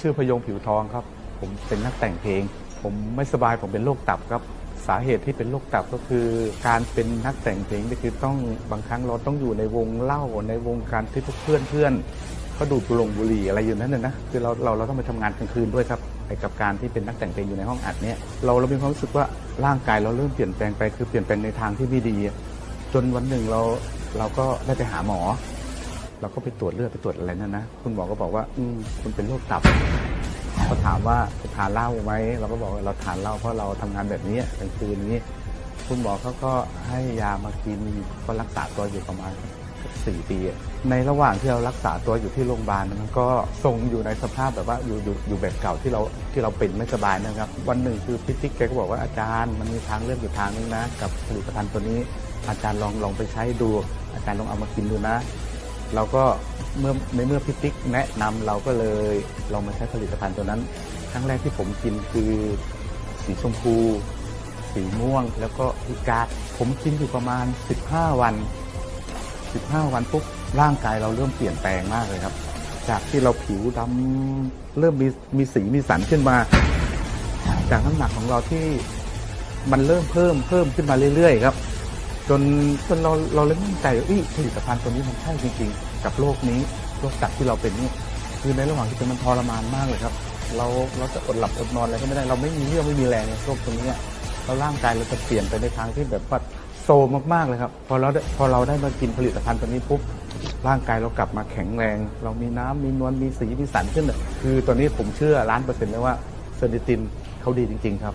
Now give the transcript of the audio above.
ชื่อพยงผิวทองครับ ผมเป็นนักแต่งเพลง ผมไม่สบายผมเป็นโรคตับครับ สาเหตุที่เป็นโรคตับก็คือ การเป็นนักแต่งเพลงนี่คือต้องบางครั้งเราต้องอยู่ในวงเล่าในวงการที่พวกเพื่อนเพื่อนเขาดูดบุหรงบุหรี่อะไรอยู่นั่นน่ะนะคือเราเราเราต้องไปทำงานกลางคืนด้วยครับไอกับการที่เป็นนักแต่งเพลงอยู่ในห้องอัดเนี่ยเราเรามีความรู้สึกว่าร่างกายเราเริ่มเปลี่ยนแปลงไปคือเปลี่ยนแปลงในทางที่ไม่ดี จนวันหนึ่งเราเราก็ได้ไปหาหมอ เราก็ไปตรวจเลือดไปตรวจอะไรนั่นนะคุณหมอก็บอกว่าอืมคุณเป็นโรคตับเขาถามว่าทานเหล้าไหมเราก็บอกว่าเราทานเหล้าเพราะเราทำงานแบบนี้กลางคืนนี้ คุณหมอเขาก็ให้ยามากินก็รักษาตัวอยู่ประมาณสี่ปีอะในระหว่างที่เรารักษาตัวอยู่ที่โรงพยาบาลมันก็ทรงอยู่ในสภาพแบบว่าอยู่อยู่อยู่แบบเก่าที่เราที่เราเป็นไม่สบายนะครับ วันหนึ่งคือพิติกแกก็บอกว่าอาจารย์มันมีทางเลือกอยู่ทางนึงนะ กับผลิตภัณฑ์ตัวนี้อาจารย์ลองลองไปใช้ดู อาจารย์ลองเอามากินดูนะ เราก็เมื่อในเมื่อพิติกแนะนำเราก็เลยลองมาใช้ผลิตภัณฑ์ตัวนั้น ครั้งแรกที่ผมกินคือสีชมพู สีม่วง แล้วก็พิกาดผมกินอยู่ประมาณ 15 วัน 15 วันปุ๊บร่างกายเราเริ่มเปลี่ยนแปลงมากเลยครับ จากที่เราผิวดำเริ่มมีมีสีมีสันขึ้นมา จากน้ำหนักของเราที่มันเริ่มเพิ่มเพิ่มขึ้นมาเรื่อยๆครับ จนจนเราเราเลยมั่นใจว่าอุ๊ยผลิตภัณฑ์ตัวนี้มันใช่จริงๆ กับโรคนี้โรคตับที่เราเป็นนี่คือในระหว่างที่เป็นมันทรมานมากเลยครับ เราเราจะอดหลับอดนอนอะไรก็ไม่ได้เราไม่มีเรี่ยวไม่มีแรงในโรคตรงนี้อะแล้วร่างกายเราจะเปลี่ยนไปในทางที่แบบว่าโซมมากๆเลยครับพอเราได้พอเราได้มากินผลิตภัณฑ์ตัวนี้ปุ๊บร่างกายเรากลับมาแข็งแรง เรามีน้ำมีนวลมีสีมีสันขึ้นเลยคือตอนนี้ผมเชื่อล้านเปอร์เซ็นต์เลยว่าเซอร์นิตินเขาดีจริง ๆ ครับ